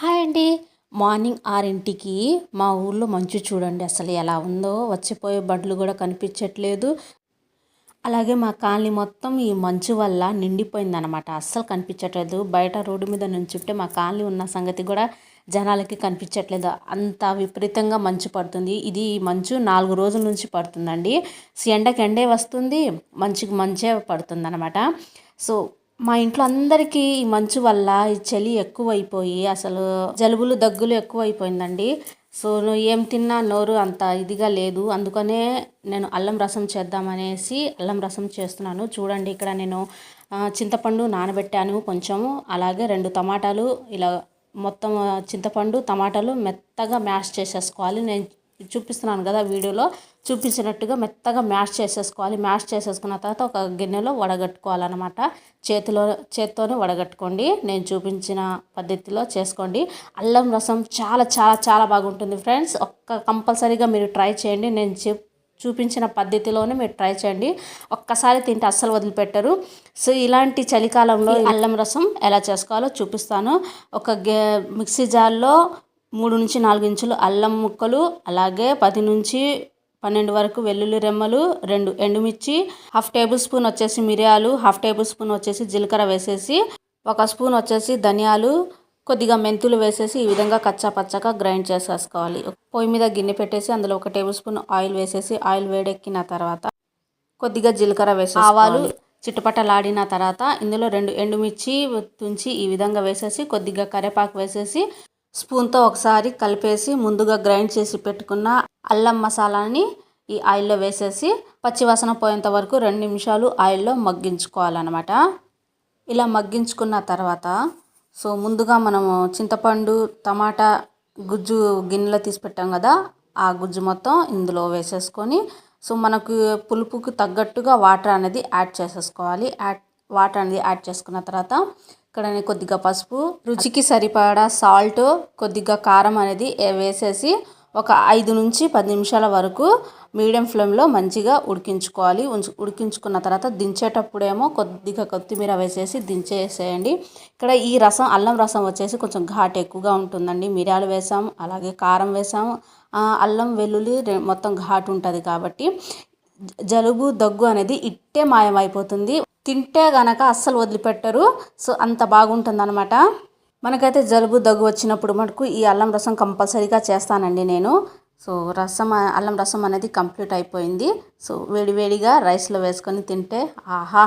Hi అండి. Morning ఆరింటికి మా ఊళ్ళో మంచు చూడండి అసలు ఎలా ఉందో. వచ్చిపోయే బండ్లు కూడా కనిపించట్లేదు. అలాగే మా కాలనీ మొత్తం ఈ మంచు వల్ల నిండిపోయిందనమాట అస్సలు కనిపించట్లేదు. బయట రోడ్డు మీద నుంచుంటే మా కాలనీ ఉన్న సంగతి కూడా జనాలకి కనిపించట్లేదు. అంత విపరీతంగా మంచు పడుతుంది. ఇది మంచు నాలుగు రోజుల నుంచి పడుతుందండి. ఎండకి ఎండే వస్తుంది మంచుకి మంచే పడుతుంది అనమాట సో మా ఇంట్లో అందరికీ ఈ మంచు వల్ల ఈ చలి ఎక్కువైపోయి అసలు జలుబులు దగ్గులు ఎక్కువైపోయిందండి. సో నువ్వు ఏం తిన్నా నోరు అంత ఇదిగా లేదు. అందుకనే నేను అల్లం రసం చేద్దామనేసి అల్లం రసం చేస్తున్నాను. చూడండి ఇక్కడ నేను చింతపండు నానబెట్టాను కొంచెము. అలాగే రెండు టమాటాలు ఇలా మొత్తం చింతపండు టమాటాలు మెత్తగా మ్యాష్ చేసేసుకోవాలి. నేను చూపిస్తున్నాను కదా వీడియోలో చూపించినట్టుగా మెత్తగా మ్యాష్ చేసేసుకోవాలి. మ్యాష్ చేసేసుకున్న తర్వాత ఒక గిన్నెలో వడగట్టుకోవాలన్నమాట. చేతిలో చేత్తోనే వడగట్టుకోండి. నేను చూపించిన పద్ధతిలో చేసుకోండి. అల్లం రసం చాలా చాలా చాలా బాగుంటుంది ఫ్రెండ్స్. ఒక్క కంపల్సరీగా మీరు ట్రై చేయండి. నేను చెప్ చూపించిన పద్ధతిలోనే మీరు ట్రై చేయండి. ఒక్కసారి తింటే అస్సలు వదిలిపెట్టరు. సో ఇలాంటి చలికాలంలో అల్లం రసం ఎలా చేసుకోవాలో చూపిస్తాను. ఒక మిక్సీ జార్లో మూడు నుంచి నాలుగు ఇంచులు అల్లం ముక్కలు అలాగే పది నుంచి పన్నెండు వరకు వెల్లుల్లి రెమ్మలు రెండు ఎండుమిర్చి హాఫ్ టేబుల్ స్పూన్ వచ్చేసి మిరియాలు హాఫ్ టేబుల్ స్పూన్ వచ్చేసి జీలకర్ర వేసేసి ఒక స్పూన్ వచ్చేసి ధనియాలు కొద్దిగా మెంతులు వేసేసి ఈ విధంగా కచ్చా పచ్చగా గ్రైండ్ చేసేసుకోవాలి. పొయ్యి మీద గిన్నె పెట్టేసి అందులో ఒక టేబుల్ స్పూన్ ఆయిల్ వేసేసి ఆయిల్ వేడెక్కిన తర్వాత కొద్దిగా జీలకర్ర వేసి ఆవాలు చిట్టుపట్టలాడిన తర్వాత ఇందులో రెండు ఎండుమిర్చి తుంచి ఈ విధంగా వేసేసి కొద్దిగా కరివేపాకు వేసేసి స్పూన్తో ఒకసారి కలిపేసి ముందుగా గ్రైండ్ చేసి పెట్టుకున్న అల్లం మసాలాని ఈ ఆయిల్లో వేసేసి పచ్చివాసన పోయేంత వరకు రెండు నిమిషాలు ఆయిల్లో మగ్గించుకోవాలన్నమాట. ఇలా మగ్గించుకున్న తర్వాత సో ముందుగా మనము చింతపండు టమాటా గుజ్జు గిన్నెలో తీసి పెట్టాం కదా ఆ గుజ్జు మొత్తం ఇందులో వేసేసుకొని సో మనకు పులుపుకు తగ్గట్టుగా వాటర్ అనేది యాడ్ చేసేసుకోవాలి. యాడ్ వాటర్ అనేది యాడ్ చేసుకున్న తర్వాత ఇక్కడ నేను కొద్దిగా పసుపు రుచికి సరిపడా సాల్ట్ కొద్దిగా కారం అనేది వేసేసి ఒక ఐదు నుంచి పది నిమిషాల వరకు మీడియం ఫ్లేమ్లో మంచిగా ఉడికించుకోవాలి. ఉడికించుకున్న తర్వాత దించేటప్పుడేమో కొద్దిగా కొత్తిమీర వేసేసి దించేసేయండి. ఇక్కడ ఈ రసం అల్లం రసం వచ్చేసి కొంచెం ఘాట్ ఎక్కువగా ఉంటుందండి. మిరియాలు వేసాం అలాగే కారం వేసాము అల్లం వెల్లుల్లి మొత్తం ఘాట్ ఉంటుంది కాబట్టి జలుబు దగ్గు అనేది ఇట్టే మాయమైపోతుంది. తింటే గనక అస్సలు వదిలిపెట్టరు. సో అంత బాగుంటుంది అనమాట మనకైతే జలుబు దగ్గు వచ్చినప్పుడు మటుకు ఈ అల్లం రసం కంపల్సరీగా చేస్తానండి నేను. సో రసం అల్లం రసం అనేది కంప్లీట్ అయిపోయింది. సో వేడివేడిగా రైస్లో వేసుకొని తింటే ఆహా!